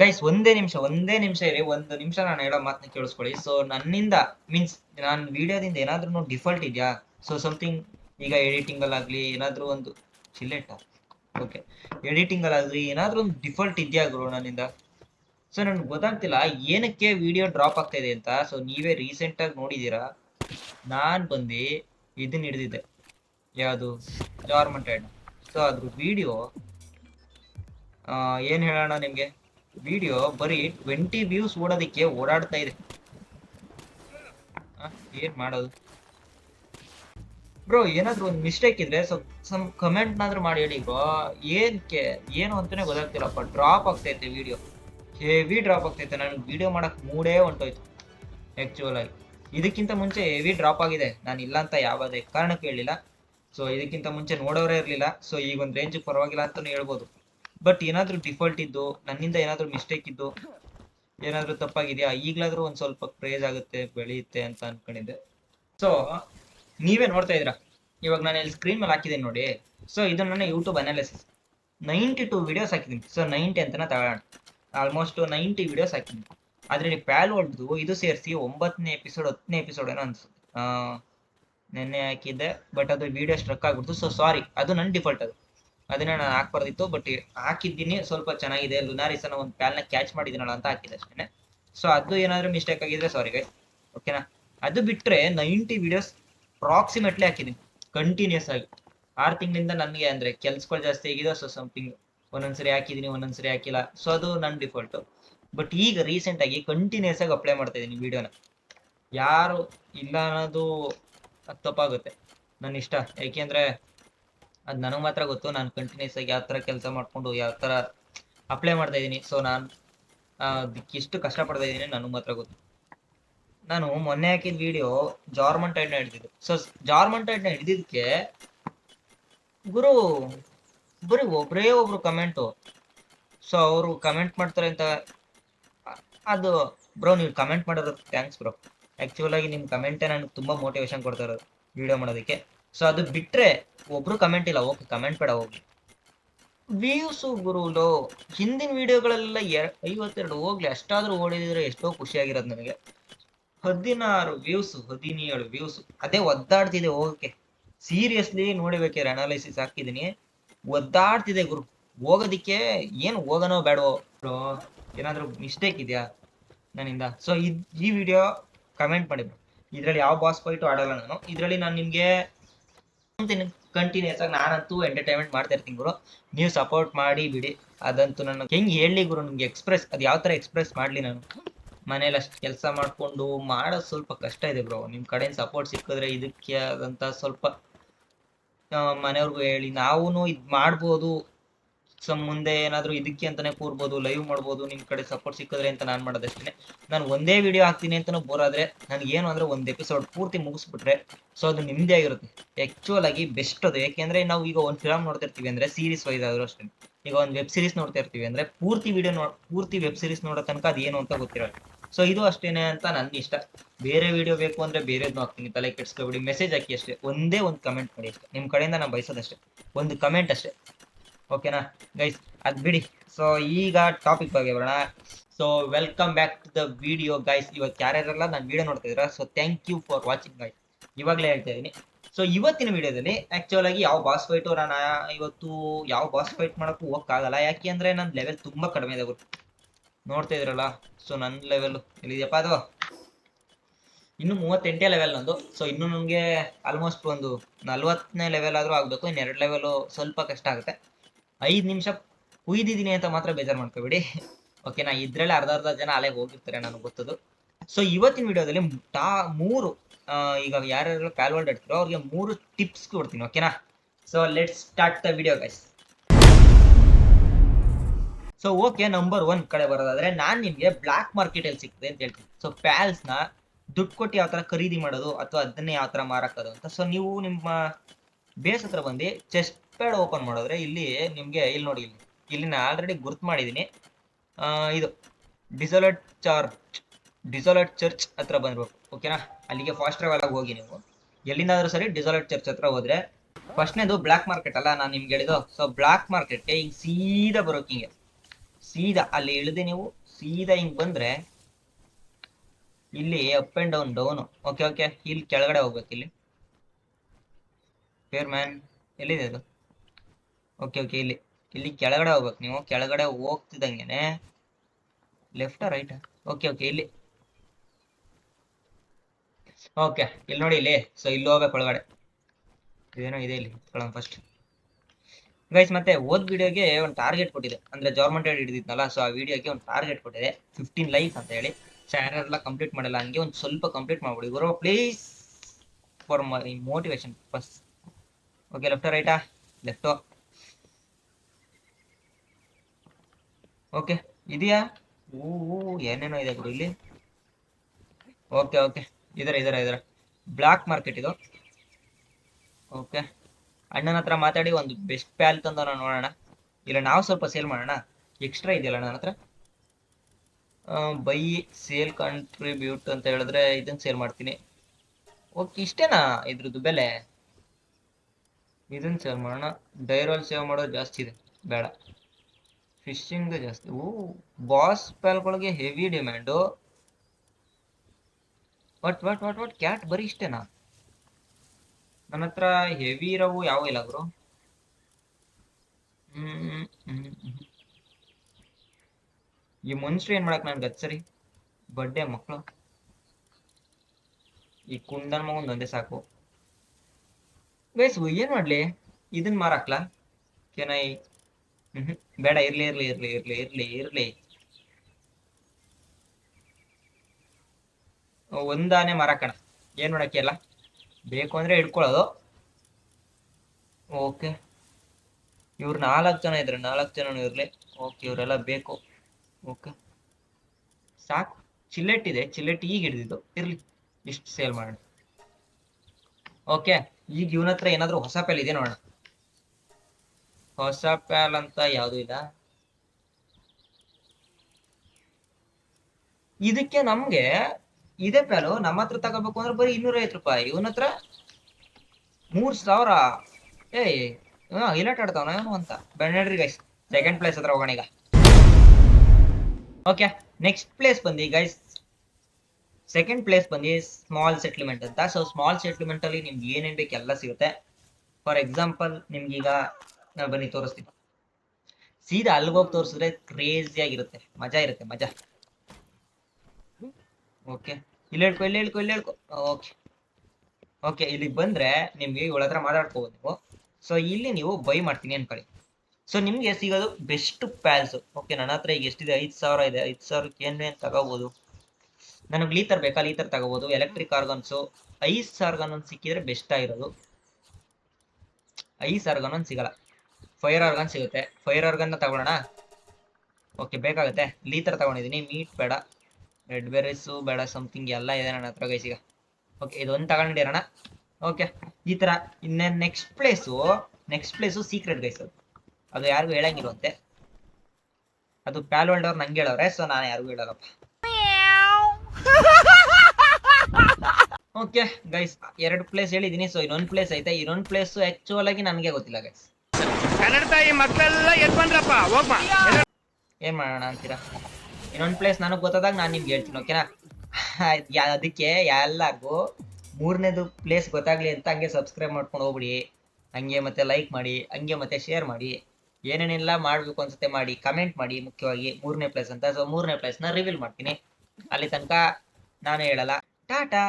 Guys ಒಂದೇ ನಿಮಿಷ ಒಂದೇ ನಿಮಿಷ ಇರಿ, ಒಂದು ನಿಮಿಷ ನಾನು ಹೇಳೋ ಮಾತನ್ನ ಕೇಳಿಸ್ಕೊಳ್ಳಿ. ಸೊ ನನ್ನಿಂದ ಮೀನ್ಸ್ ನಾನು ವಿಡಿಯೋದಿಂದ ಏನಾದ್ರೂ ಡಿಫಾಲ್ಟ್ ಇದೆಯಾ? ಸೊ ಸಮಥಿಂಗ್ ಈಗ ಎಡಿಟಿಂಗ್ ಅಲ್ಲಾಗ್ಲಿ, ಏನಾದ್ರೂ ಒಂದು ಚಿಲ್ಲೆಟ ಓಕೆ ಎಡಿಟಿಂಗ್ ಅಲ್ಲಾಗ್ಲಿ, ಏನಾದ್ರೂ ಒಂದು ಡಿಫಾಲ್ಟ್ ಇದೆಯಾ ಗುರು ನನ್ನಿಂದ? ಸೊ ನನ್ಗೆ ಗೊತ್ತಾಗ್ತಿಲ್ಲ, ಏನಕ್ಕೆ ವಿಡಿಯೋ ಡ್ರಾಪ್ ಆಗ್ತಾ ಇದೆ ಅಂತ? ಸೊ ನೀವೇ ರೀಸೆಂಟ್ ಆಗಿ ನೋಡಿದೀರಾ? ನಾನ್ ಬಂದು ಇದನ್ನ ಹಿಡಿದಿದ್ದೆ. ಯಾವುದು? ಜಾರ್ಮೆಂಟೆಡ್ ಸೊ ಅದ್ರ ವಿಡಿಯೋ ಏನು ಹೇಳೋಣ ನಿಮ್ಗೆ? ವಿಡಿಯೋ ಬರೀ ಟ್ವೆಂಟಿ ವ್ಯೂಸ್ ಓಡೋದಕ್ಕೆ ಓಡಾಡ್ತಾ ಇದೆ. ಏನ್ ಮಾಡೋದು? ಬ್ರೋ ಏನಾದ್ರು ಒಂದು ಮಿಸ್ಟೇಕ್ ಇದ್ರೆ ಸ್ವಲ್ಪ ಸಮ್ ಕಮೆಂಟ್ ನಾದ್ರೂ ಮಾಡಿ ಹೇಳಿ ಬ್ರೋ ಏನಕ್ಕೆ ಏನು ಅಂತಾನೆ ಗೊತ್ತಾಗ್ತಿಲ್ಲಪ್ಪ. ಡ್ರಾಪ್ ಆಗ್ತೈತೆ ವಿಡಿಯೋ ಹೆವಿ ಡ್ರಾಪ್ ಆಗ್ತೈತೆ. ನನಗೆ ವಿಡಿಯೋ ಮಾಡಕ್ ಮೂಡೇ ಹೊಂಟೋಯ್ತು. ಆಕ್ಚುಯಲ್ ಆಗಿ. ಇದಕ್ಕಿಂತ ಮುಂಚೆ ಹೆವಿ ಡ್ರಾಪ್ ಆಗಿದೆ. ನಾನು ಇಲ್ಲ ಅಂತ ಯಾವುದೇ ಕಾರಣಕ್ಕೂ ಹೇಳಿಲ್ಲ. ಸೊ ಇದಕ್ಕಿಂತ ಮುಂಚೆ ನೋಡೋರೇ ಇರಲಿಲ್ಲ. ಸೊ ಈಗ ಒಂದು ರೇಂಜ್ ಪರವಾಗಿಲ್ಲ ಅಂತಾನೆ ಹೇಳ್ಬೋದು. ಬಟ್ ಏನಾದ್ರೂ ಡಿಫಾಲ್ಟ್ ಇದ್ದು, ನನ್ನಿಂದ ಏನಾದ್ರೂ ಮಿಸ್ಟೇಕ್ ಇದ್ದು, ಏನಾದ್ರೂ ತಪ್ಪಾಗಿದೆಯಾ? ಈಗಲಾದ್ರೂ ಒಂದ್ ಸ್ವಲ್ಪ ಕ್ರೇಜ್ ಆಗುತ್ತೆ, ಬೆಳೆಯುತ್ತೆ ಅಂತ ಅನ್ಕೊಂಡಿದ್ದೆ. ಸೊ ನೀವೇ ನೋಡ್ತಾ ಇದ್ರ ಇವಾಗ ನಾನು ಇಲ್ಲಿ ಸ್ಕ್ರೀನ್ ಮೇಲೆ ಹಾಕಿದ್ದೀನಿ ನೋಡಿ. ಸೊ ಇದು ನನ್ನ YouTube analysis ninety two videos ಹಾಕಿದ್ದೀನಿ ಸೊ ನೈಂಟಿ ಅಂತನ ತಗೊಳ್ಳೋಣ. ಆಲ್ಮೋಸ್ಟ್ ನೈಂಟಿ ವಿಡಿಯೋಸ್ ಹಾಕಿದ್ದೀನಿ ಅದ್ರಲ್ಲಿ ಪ್ಯಾಲ್ ಹೊಡ್ದು ಇದು ಸೇರಿಸಿ ಒಂಬತ್ತನೇ ಎಪಿಸೋಡ್ ಹತ್ತನೇ ಎಪಿಸೋಡ್ ಏನೋ ಅನ್ಸುತ್ತೆ. ನೆನ್ನೆ ಹಾಕಿದ್ದೆ ಬಟ್ ಅದು ವಿಡಿಯೋ ಸ್ಟ್ರಕ್ ಆಗ್ಬಿಡ್ತು. ಸೊ ಸಾರಿ ಅದು ನನ್ನ ಡಿಫಾಲ್ಟ್ ಅದು. ಅದನ್ನ ನಾನು ಹಾಕ್ಬಾರ್ದಿತ್ತು ಬಟ್ ಹಾಕಿದ್ದೀನಿ. ಸ್ವಲ್ಪ ಚೆನ್ನಾಗಿದೆ. ಲುನಾರಿಸನ ಒಂದು ಪ್ಯಾಲ್ನ ಕ್ಯಾಚ್ ಮಾಡಿದ್ದೀನಲ್ಲ ಅಂತ ಹಾಕಿದೆ ಅಷ್ಟೇ ಸೊ ಅದು ಏನಾದರೂ ಮಿಸ್ಟೇಕ್ ಆಗಿದ್ರೆ ಸಾರಿ ಗೈಸ್ ಓಕೆನಾ ಅದು ಬಿಟ್ಟರೆ ನೈಂಟಿ ವಿಡಿಯೋಸ್ ಅಪ್ರಾಕ್ಸಿಮೇಟ್ಲಿ ಹಾಕಿದ್ದೀನಿ. ಕಂಟಿನ್ಯೂಸ್ ಆಗಿ. ಆರು ತಿಂಗಳಿಂದ ನನಗೆ ಅಂದರೆ ಕೆಲ್ಸಗಳು ಜಾಸ್ತಿ ಆಗಿದೆ ಸೊ ಸಮಥಿಂಗ್ ಒಂದೊಂದ್ಸರಿ ಹಾಕಿದ್ದೀನಿ, ಒಂದೊಂದ್ಸರಿ ಹಾಕಿಲ್ಲ. ಸೊ ಅದು ನನ್ನ ಡಿಫಾಲ್ಟು ಬಟ್ ಈಗ ರೀಸೆಂಟಾಗಿ ಕಂಟಿನ್ಯೂಸ್ ಆಗಿ ಅಪ್ಲೈ ಮಾಡ್ತಾ ಇದ್ದೀನಿ ವಿಡಿಯೋನ ಯಾರು ಇಲ್ಲ ಅನ್ನೋದು ಅದು ತಪ್ಪಾಗುತ್ತೆ. ನನ್ನ ಇಷ್ಟ ಯಾಕೆಂದ್ರೆ ಅದು ನನಗೆ ಮಾತ್ರ ಗೊತ್ತು. ನಾನು ಕಂಟಿನ್ಯೂಸ್ ಆಗಿ ಯಾವ ಥರ ಕೆಲಸ ಮಾಡಿಕೊಂಡು ಯಾವ ಥರ ಅಪ್ಲೈ ಮಾಡ್ತಾ ಇದ್ದೀನಿ ಸೊ ನಾನು ಅದಕ್ಕೆ ಎಷ್ಟು ಕಷ್ಟಪಡ್ತಾ ಇದ್ದೀನಿ ನನಗೆ ಮಾತ್ರ ಗೊತ್ತು. ನಾನು ಮೊನ್ನೆ ಹಾಕಿದ ವಿಡಿಯೋ ಜಾರ್ಮಂಟೈಡ್ನ ಹಿಡಿದಿದ್ದು. ಸೊ ಜಾರ್ಮಂಟೈಡ್ನ ಹಿಡಿದಿದ್ದಕ್ಕೆ ಗುರು ಬರೀ ಒಬ್ಬರೇ ಒಬ್ರು ಕಮೆಂಟು ಸೊ ಅವರು ಕಮೆಂಟ್ ಮಾಡ್ತಾರೆ ಅಂತ, ಅದು ಬ್ರೋ ನೀವು ಕಮೆಂಟ್ ಮಾಡೋದಕ್ಕೆ ಥ್ಯಾಂಕ್ಸ್ ಬ್ರೋ ಆ್ಯಕ್ಚುಲಾಗಿ ನಿಮ್ಮ ಕಮೆಂಟೇ ನನಗೆ ತುಂಬ ಮೋಟಿವೇಶನ್ ಕೊಡ್ತಾ ಇರೋದು ವಿಡಿಯೋ ಮಾಡೋದಕ್ಕೆ. ಸೊ ಅದು ಬಿಟ್ರೆ ಒಬ್ರು ಕಮೆಂಟ್ ಇಲ್ಲ ಓಕೆ ಕಮೆಂಟ್ ಬೇಡ, ಹೋಗಿ. ವ್ಯೂಸು ಗುರು, ಲೋ, ಹಿಂದಿನ ವಿಡಿಯೋಗಳಲ್ಲೆಲ್ಲ ಎರ ಐವತ್ತೆರಡು ಹೋಗ್ಲಿ, ಅಷ್ಟಾದ್ರೂ ಓಡಿದ್ರೆ ಎಷ್ಟೋ ಖುಷಿಯಾಗಿರೋದು ನನಗೆ. ಹದಿನಾರು ವ್ಯೂಸ್ ಹದಿನೇಳು ವ್ಯೂಸ್ ಅದೇ ಒದ್ದಾಡ್ತಿದೆ ಹೋಗಕ್ಕೆ. ಸೀರಿಯಸ್ಲಿ ನೋಡಿಬೇಕಾದ್ರೆ ಅನಾಲಿಸಿಸ್ ಹಾಕಿದ್ದೀನಿ. ಒದ್ದಾಡ್ತಿದೆ ಗುರು. ಹೋಗೋದಿಕ್ಕೆ ಏನು ಹೋಗೋನೋ ಬೇಡವೋ ಏನಾದರೂ ಮಿಸ್ಟೇಕ್ ಇದೆಯಾ ನನ್ನಿಂದ? ಸೊ ಈ ವಿಡಿಯೋ ಕಮೆಂಟ್ ಮಾಡಿ ಇದರಲ್ಲಿ ಯಾವ ಬಾಸ್ ಫೈಟು ಆಡೋಲ್ಲ ನಾನು. ಇದರಲ್ಲಿ ನಾನು ನಿಮಗೆ ಕಂಟಿನ್ಯೂಸ್ ಆಗಿ ನಾನಂತೂ ಎಂಟರ್ಟೈನ್ಮೆಂಟ್ ಮಾಡ್ತಾ ಇರ್ತೀನಿ ಗುರು. ನೀವು ಸಪೋರ್ಟ್ ಮಾಡಿ ಬಿಡಿ. ಅದಂತೂ ನನ್ನ ಹೆಂಗೆ ಹೇಳಿ ಗುರು ನಿಮ್ಗೆ ಎಕ್ಸ್ಪ್ರೆಸ್ ಅದು ಯಾವ ಥರ ಎಕ್ಸ್ಪ್ರೆಸ್ ಮಾಡಲಿ ನಾನು? ಮನೇಲಿ ಅಷ್ಟು ಕೆಲಸ ಮಾಡಿಕೊಂಡು ಮಾಡೋದು ಸ್ವಲ್ಪ ಕಷ್ಟ ಇದೆ ಬ್ರೋ ನಿಮ್ಮ ಕಡೆಯಿಂದ ಸಪೋರ್ಟ್ ಸಿಕ್ಕಿದ್ರೆ ಇದಕ್ಕೆ ಆದಂಥ ಸ್ವಲ್ಪ ಮನೆಯವ್ರಿಗೂ ಹೇಳಿ. ನಾವು ಇದು ಮಾಡ್ಬೋದು. ಸೊ ಮುಂದೆ ಏನಾದರೂ ಇದಕ್ಕೆ ಅಂತಾನೆ ಕೂರ್ಬೋದು ಲೈವ್ ಮಾಡ್ಬೋದು ನಿಮ್ಮ ಕಡೆ ಸಪೋರ್ಟ್ ಸಿಕ್ಕಿದ್ರೆ ಅಂತ ನಾನು ಮಾಡೋದಷ್ಟೇ ನಾನು ಒಂದೇ ವಿಡಿಯೋ ಹಾಕ್ತೀನಿ ಅಂತಲೂ ಬೋರ್ ಆದರೆ ನನಗೆ ಏನು ಅಂದರೆ ಒಂದು ಎಪಿಸೋಡ್ ಪೂರ್ತಿ ಮುಗಿಸ್ಬಿಟ್ರೆ ಸೊ ಅದು ನಿಮ್ಮದೇ ಆಗಿರುತ್ತೆ. ಆ್ಯಕ್ಚುವಲ್ ಆಗಿ ಬೆಸ್ಟ್ ಅದು. ಯಾಕೆಂದ್ರೆ ನಾವು ಈಗ ಒಂದು ಫಿಲಮ್ ನೋಡ್ತಿರ್ತೀವಿ ಅಂದರೆ ಸೀರೀಸ್ ವೈಸ್ ಆದರೂ ಅಷ್ಟೇ. ಈಗ ಒಂದು ವೆಬ್ ಸೀರೀಸ್ ನೋಡ್ತಾ ಇರ್ತೀವಿ ಅಂದರೆ ಪೂರ್ತಿ ವಿಡಿಯೋ ನೋ, ಪೂರ್ತಿ ವೆಬ್ ಸೀರೀಸ್ ನೋಡೋ ತನಕ ಅದು ಏನು ಅಂತ ಗೊತ್ತಿರಲ್ಲ. ಸೊ ಇದು ಅಷ್ಟೇನೆ ಅಂತ ನನ್ನ ಇಷ್ಟ. ಬೇರೆ ವಿಡಿಯೋ ಬೇಕು ಅಂದರೆ ಬೇರೆದ್ನು ಹಾಕ್ತೀನಿ. ತಲೆ ಕೆಡ್ಸ್ಕೊಬಿಡಿ. ಮೆಸೇಜ್ ಹಾಕಿ ಅಷ್ಟೇ. ಒಂದೇ ಒಂದು ಕಮೆಂಟ್ ಮಾಡಿ ಅಷ್ಟೇ. ನಿಮ್ಮ ಕಡೆಯಿಂದ ನಾನು ಬಯಸೋದಷ್ಟೇ. ಒಂದು ಕಮೆಂಟ್ ಅಷ್ಟೇ. ಓಕೆನಾ ಗೈಸ್ ಅದ್ ಬಿಡಿ. ಸೊ ಈಗ ಟಾಪಿಕ್ ಬಗ್ಗೆ ಬರೋಣ. So welcome back to the video guys ಇವಾಗ ಯಾರ್ಯಾರಲ್ಲ ನಾನು ವಿಡಿಯೋ ನೋಡ್ತಾ ಇದ್ರ. So thank you for watching guys ಇವಾಗಲೇ ಹೇಳ್ತಾ ಇದ್ದೀನಿ ಸೊ ಇವತ್ತಿನ ವಿಡಿಯೋದಲ್ಲಿ ಆಕ್ಚುಲ್ ಆಗಿ ಯಾವ ಬಾಸ್ ಫೈಟು ನಾನು ಇವತ್ತು ಯಾವ ಬಾಸ್ ಫೈಟ್ ಮಾಡೋಕ್ಕೂ ಹೋಗಕ್ಕಾಗಲ್ಲ. ಯಾಕೆ ಅಂದರೆ ನನ್ನ ಲೆವೆಲ್ ತುಂಬಾ ಕಡಿಮೆ ಇದೆ ಗುರು. ನೋಡ್ತಾ ಇದ್ರಲ್ಲ? ಸೊ ನನ್ನ ಲೆವೆಲ್ ಎಲ್ಲಿದೆಯಪ್ಪ ಅದು? ಇನ್ನು ಮೂವತ್ತೆಂಟೇ ಲೆವೆಲ್ ನಂದು. ಸೊ ಇನ್ನು ನನಗೆ ಆಲ್ಮೋಸ್ಟ್ ಒಂದು ನಲ್ವತ್ತನೇ ಲೆವೆಲ್ ಆದರೂ ಆಗಬೇಕು. ಇನ್ನೆರಡು ಲೆವೆಲು ಸ್ವಲ್ಪ ಕಷ್ಟ ಆಗುತ್ತೆ. ಐದು ನಿಮಿಷ ಕುಯ್ದಿದ್ದೀನಿ ಅಂತ ಮಾತ್ರ ಬೇಜಾರು ಮಾಡ್ಕೋಬೇಡಿ. ಓಕೆನಾ ಇದ್ರಲ್ಲಿ ಅರ್ಧ ಅರ್ಧ ಜನ ಅಲೆಗೆ ಹೋಗಿರ್ತಾರೆ ನನಗೆ ಗೊತ್ತದು. ಸೊ ಇವತ್ತಿನ ವಿಡಿಯೋದಲ್ಲಿ ಟಾ ಮೂರು ಈಗ ಯಾರ್ಯಾರು ಪ್ಯಾಲ್ವರ್ಡ್ ಇಡ್ತೀರೋ ಅವ್ರಿಗೆ ಮೂರು ಟಿಪ್ಸ್ ಕೊಡ್ತೀನಿ ಓಕೆನಾ so let start the video guys so okay number one ಕಡೆ ಬರೋದಾದ್ರೆ ನಾನು ನಿಮಗೆ ಬ್ಲ್ಯಾಕ್ ಮಾರ್ಕೆಟಲ್ಲಿ ಸಿಗ್ತದೆ ಅಂತ ಹೇಳ್ತೀನಿ. ಸೊ ಪ್ಯಾಲ್ಸ್ನ ದುಡ್ಡು ಕೊಟ್ಟು ಯಾವ ಥರ ಖರೀದಿ ಮಾಡೋದು ಅಥವಾ ಅದನ್ನೇ ಯಾವ ಥರ ಮಾರಾಕೋದು ಅಂತ. ಸೊ ನೀವು ನಿಮ್ಮ ಬೇಸ್ ಹತ್ರ ಬಂದು ಚೆಸ್ಟ್ ಪ್ಯಾಡ್ ಓಪನ್ ಮಾಡಿದ್ರೆ ಇಲ್ಲಿ ನಿಮಗೆ ಇಲ್ಲಿ ನೋಡಿ ಇಲ್ಲಿ ಇಲ್ಲಿ ನಾನು ಆಲ್ರೆಡಿ ಗುರುತು ಮಾಡಿದ್ದೀನಿ. ಇದು ಡಿಸೋಲೆಟ್ ಚಾರ್ಚ್ ಡಿಸೋಲೆಟ್ ಚರ್ಚ್ ಹತ್ರ ಬಂದಿರಬೇಕು ಓಕೆನಾ ಅಲ್ಲಿಗೆ ಫಾಸ್ಟ್ ಟ್ರಾವೆಲ್ ಆಗಿ ಹೋಗಿ ನೀವು. ಎಲ್ಲಿಂದಾದ್ರೂ ಸರಿ ಡಿಸೋಲಟ್ ಚರ್ಚ್ ಹತ್ರ ಹೋದ್ರೆ ಫಸ್ಟ್ನೇದು ಬ್ಲ್ಯಾಕ್ ಮಾರ್ಕೆಟ್ ಅಲ್ಲ, ನಾನು ನಿಮ್ಗೆ ಹೇಳಿದ್ದು. ಸೊ ಬ್ಲ್ಯಾಕ್ ಮಾರ್ಕೆಟ್ಗೆ ಹಿಂಗೆ ಸೀದಾ ಬರೋಕೆ ಹಿಂಗೆ. ಸೀದಾ ಅಲ್ಲಿ ಇಳಿದು ನೀವು ಸೀದಾ ಹಿಂಗೆ ಬಂದರೆ, ಇಲ್ಲಿ up and down down okay okay ಇಲ್ಲಿ ಕೆಳಗಡೆ ಹೋಗ್ಬೇಕು ಇಲ್ಲಿ. ಫೇರ್ ಮ್ಯಾನ್ ಎಲ್ಲಿದೆ ಅದು? ಓಕೆ ಓಕೆ ಇಲ್ಲಿ ಇಲ್ಲಿ ಕೆಳಗಡೆ ಹೋಗ್ಬೇಕು ನೀವು. ಕೆಳಗಡೆ ಹೋಗ್ತಿದ್ದಂಗೆನೆ ಲೆಫ್ಟ್ ರೈಟ್ ಓಕೆ ಓಕೆ ಇಲ್ಲಿ. ಓಕೆ ಇಲ್ಲಿ ನೋಡಿ, ಇಲ್ಲಿ. ಸೊ ಇಲ್ಲಿ ಹೋಗ್ಬೇಕು ಒಳಗಡೆ. ಇದೇನೋ ಇದೆ ಇಲ್ಲಿ ಫಸ್ಟ್ ಗೈಸ್ ಮತ್ತೆ ಓದ್ ವಿಡಿಯೋಗೆ ಒಂದು ಟಾರ್ಗೆಟ್ ಕೊಟ್ಟಿದೆ. ಅಂದ್ರೆ ಗೌರ್ಮೆಂಟ್ ಹಿಡಿದಿದ್ನಲ್ಲ ಸೊ ಆ ವಿಡಿಯೋಗೆ ಒಂದು ಟಾರ್ಗೆಟ್ ಕೊಟ್ಟಿದೆ. ಫಿಫ್ಟೀನ್ ಲೈಕ್ ಅಂತ ಹೇಳಿ. ಸೊ ಎಲ್ಲ ಕಂಪ್ಲೀಟ್ ಮಾಡಲ್ಲ, ಹಂಗೆ ಒಂದು ಸ್ವಲ್ಪ ಕಂಪ್ಲೀಟ್ ಮಾಡ್ಬಿಡಿ ಗುರು. Please for my motivation first okay left ರೈಟಾ ಲೆಫ್ಟು ಓಕೆ ಇದೆಯಾ? ಓ ಏನೇನೋ ಇದೆ ಗುರು ಇಲ್ಲಿ. ಓಕೆ ಓಕೆ ಇದರ ಇದರ ಇದರ. ಬ್ಲಾಕ್ ಮಾರ್ಕೆಟ್ ಇದು. ಓಕೆ ಅಣ್ಣನ ಹತ್ರ ಮಾತಾಡಿ, ಒಂದು ಬೆಸ್ಟ್ ಪ್ಯಾಲ್ ತಂದು ನಾವು ನೋಡೋಣ. ಇಲ್ಲ, ನಾವು ಸ್ವಲ್ಪ ಸೇಲ್ ಮಾಡೋಣ. ಎಕ್ಸ್ಟ್ರಾ ಇದೆಯಲ್ಲ ನನ್ನ ಹತ್ರ? ಬೈ ಸೇಲ್ ಕಾಂಟ್ರಿಬ್ಯೂಟ್ ಅಂತ ಹೇಳಿದ್ರೆ ಇದನ್ನ ಸೇಲ್ ಮಾಡ್ತೀನಿ. ಓಕೆ ಇಷ್ಟೇನಾ ಇದ್ರದ್ದು ಬೆಲೆ? ಇದನ್ನ ಸೇವ್ ಮಾಡೋಣ. ಡೈರೋಲ್ ಸೇವ್ ಮಾಡೋದು ಜಾಸ್ತಿ ಇದೆ. ಬೇಡ. ಫಿಶಿಂಗ್ ಜಾಸ್ತಿ. Oh boss ಪ್ಯಾಲ್ಗಳಿಗೆ heavy demand but but but but cat ಬರೀ ಇಷ್ಟೇನಾ? ನನ್ನ ಹತ್ರ ಹೆವಿ ಇರೋವು ಯಾವ ಇಲ್ಲ ಗುರು. ಈ ಮನುಷ್ಯರು ಏನ್ ಮಾಡಕ್ ನನ್ಗೆ ಸರಿ ಬಡ್ಡೆ ಮಕ್ಕಳು ಈ ಕುಂಡನ್ ಮಗೊಂದು ಒಂದೇ ಸಾಕು. ಬೇಸು ಏನ್ ಮಾಡ್ಲಿ? ಇದನ್ ಮಾರಾಕ್ಲಾ ಕೆನೈ ಹ್ಮ್ ಬೇಡ, ಇರ್ಲಿ ಇರ್ಲಿ ಇರ್ಲಿ ಇರ್ಲಿ ಇರ್ಲಿ ಇರ್ಲಿ. ಒಂದಾನೆ ಮಾರಾಕಣ ಏನ್ ಮಾಡಕ್ಕೆ ಅಲ್ಲ ಬೇಕು ಅಂದ್ರೆ ಹಿಡ್ಕೊಳ್ಳೋದು. ಓಕೆ. ಇವ್ರು ನಾಲ್ಕು ಜನ ಇದ್ರೆ, ನಾಲ್ಕು ಜನ ಇರ್ಲಿ. ಓಕೆ, ಇವರೆಲ್ಲ ಬೇಕು. ಓಕೆ. ಸಾಕು. ಚಿಲ್ಲೆಟ್ ಇದೆ. ಚಿಲ್ಲೆಟ್ ಈಗ ಹಿಡಿದಿದ್ದು. ಇರ್ಲಿ. ಇಷ್ಟು ಸೇಲ್ ಮಾಡೋಣ. ಓಕೆ. ಈಗ ಇವನ ಹತ್ರ ಏನಾದ್ರು ಹೊಸ ಪ್ಯಾಲ್ ಇದೆ ನೋಡೋಣ. ಹೊಸ ಪ್ಯಾಲ್ ಅಂತ ಯಾವ್ದು ಇಲ್ಲ. ಇದಕ್ಕೆ ನಮ್ಗೆ ಇದೇ ಪ್ಯಾಲು ನಮ್ಮ ಹತ್ರ ತಗೋಬೇಕು ಅಂದ್ರೆ ಬರೀ ಇನ್ನೂರ ಐವತ್ತು ರೂಪಾಯಿ. ಇವನ ಹತ್ರ ಮೂರ್ ಸಾವಿರ. ಏಯ್, ಹಾ ಇಲಾಟ್ ಆಡ್ತಾವನ ಏನು ಅಂತ. ಬೆನ್ನಡ್ರಿ ಗೈಸ್ ಸೆಕೆಂಡ್ ಪ್ಲೇಸ್ ಹತ್ರ ಹೋಗೋಣ ಈಗ. ಓಕೆ ನೆಕ್ಸ್ಟ್ ಪ್ಲೇಸ್ ಬಂದಿ ಗೈಸ್ ಸೆಕೆಂಡ್ ಪ್ಲೇಸ್ ಬಂದು ಸ್ಮಾಲ್ ಸೆಟ್ಲ್ಮೆಂಟ್ ಅಂತ. ಸೊ ಸ್ಮಾಲ್ ಸೆಟ್ಲ್ಮೆಂಟ್ ಅಲ್ಲಿ ನಿಮ್ಗೆ ಏನೇನ್ ಬೇಕು ಎಲ್ಲ ಸಿಗುತ್ತೆ. ಫಾರ್ ಎಕ್ಸಾಂಪಲ್ ಈಗ ನಾ ಬನ್ನಿ, ತೋರಿಸ್ತೀನಿ. ಸೀದಾ ಅಲ್ಲಿಗೆ ಹೋಗಿ ತೋರಿಸಿದ್ರೆ ಕ್ರೇಜಿ ಆಗಿರುತ್ತೆ. ಮಜಾ ಇರುತ್ತೆ, ಮಜಾ. ಓಕೆ ಇಲ್ಲಿ ಹೇಳ್ಕೊ ಇಲ್ಲಿ ಹೇಳ್ಕೊ ಇಲ್ಲಿ ಹೇಳ್ಕೊ. ಓಕೆ ಓಕೆ ಇಲ್ಲಿಗೆ ಬಂದ್ರೆ ನಿಮ್ಗೆ ಇವಳ ಹತ್ರ ಮಾತಾಡ್ಕೋಬೋದು ನೀವು. ಸೊ ಇಲ್ಲಿ ನೀವು ಬೈ ಮಾಡ್ತೀನಿ ಅನ್ಕೊಳ್ಳಿ. ಸೊ ನಿಮ್ಗೆ ಸಿಗೋದು ಬೆಸ್ಟ್ ಪ್ಯಾಲ್ಸ್ ಓಕೆ ನನ್ನ ಹತ್ರ ಈಗ ಎಷ್ಟಿದೆ? ಐದು ಸಾವಿರ ಇದೆ. ಐದು ಸಾವಿರಕ್ಕೆ ಏನೇನು ತಗೋಬೋದು? ನನಗೆ ಲೀತರ್ ಬೇಕಾ? ಲೀತರ್ ತಗೋಬಹುದು ಎಲೆಕ್ಟ್ರಿಕ್ ಆರ್ಗನ್ಸು ಐಸ್ ಆರ್ಗನ್ ಒಂದು ಸಿಕ್ಕಿದ್ರೆ ಬೆಸ್ಟ್ ಆಗಿರೋದು. ಐಸ್ ಆರ್ಗನ್ ಒಂದು ಸಿಗಲ್ಲ. ಫೈರ್ ಆರ್ಗನ್ ಸಿಗುತ್ತೆ. ಫೈರ್ ಆರ್ಗನ್ ತಗೊಳ್ಳೋಣ ಓಕೆ ಬೇಕಾಗುತ್ತೆ. ಲೀತರ್ ತಗೊಂಡಿದ್ದೀನಿ ಮೀಟ್ ಬೇಡ. ರೆಡ್ ಬೆರೀಸು ಬೇಡ ಸಮಥಿಂಗ್ ಎಲ್ಲ ಇದೆ ನನ್ನ ಹತ್ರ ಗೈಸಿಗ ಓಕೆ ಇದೊಂದು ತಗೊಂಡಿರೋಣ ಓಕೆ ಈ ತರ ಇನ್ನೇನು next place next place secret guys ಅದು. ಅದು ಯಾರಿಗೂ ಹೇಳಂಗಿರುವಂತೆ ಅದು ಪ್ಯಾಲ್ ವರ್ಲ್ಡ್ ಅವ್ರು ನಂಗೆ ಹೇಳೋರೆ ಸೊ ನಾನು ಯಾರಿಗೂ ಹೇಳಲ್ಲಪ್ಪ. ಓಕೆ ಗೈಸ್ ಎರಡು ಪ್ಲೇಸ್ ಹೇಳಿದೀನಿ ಸೊ ಇನ್ನೊಂದು ಪ್ಲೇಸ್ ಐತೆ. ಇನ್ನೊಂದು ಪ್ಲೇಸ್ ಆಕ್ಚುಯಲ್ ಆಗಿ ನನಗೆ ಗೊತ್ತಿಲ್ಲ ಗೈಸ್ ಕನ್ನಡ ತಾಯಿ ಮಕ್ಕಳೆಲ್ಲ ಎದ್ ಬಂದ್ರಪ್ಪ ಹೋಗ್ಮ ಏನ್ ಮಾಡೋಣ ಅಂತೀರಾ? ಇನ್ನೊಂದು ಪ್ಲೇಸ್ ನನಗೆ ಗೊತ್ತಾದಾಗ ನಾನು ನಿಮ್ಗೆ ಹೇಳ್ತೀನಿ ಓಕೆನಾ ಅದಕ್ಕೆ ಎಲ್ಲರಿಗೂ ಮೂರನೇದು ಪ್ಲೇಸ್ ಗೊತ್ತಾಗ್ಲಿ ಅಂತ ಹಂಗೆ ಸಬ್ಸ್ಕ್ರೈಬ್ ಮಾಡ್ಕೊಂಡು ಹೋಗ್ಬಿಡಿ. ಹಂಗೆ ಮತ್ತೆ ಲೈಕ್ ಮಾಡಿ ಹಂಗೆ ಮತ್ತೆ ಶೇರ್ ಮಾಡಿ. ಏನೇನೆಲ್ಲ ಮಾಡಬೇಕು ಅನ್ಸುತ್ತೆ ಮಾಡಿ ಕಮೆಂಟ್ ಮಾಡಿ ಮುಖ್ಯವಾಗಿ ಮೂರನೇ ಪ್ಲೇಸ್ ಅಂತ. ಸೊ ಮೂರನೇ ಪ್ಲೇಸ್ನ ರಿವೀಲ್ ಮಾಡ್ತೀನಿ. ಅಲ್ಲಿ ತನಕ ನಾನು ಹೇಳಲ್ಲ. ಟಾಟಾ.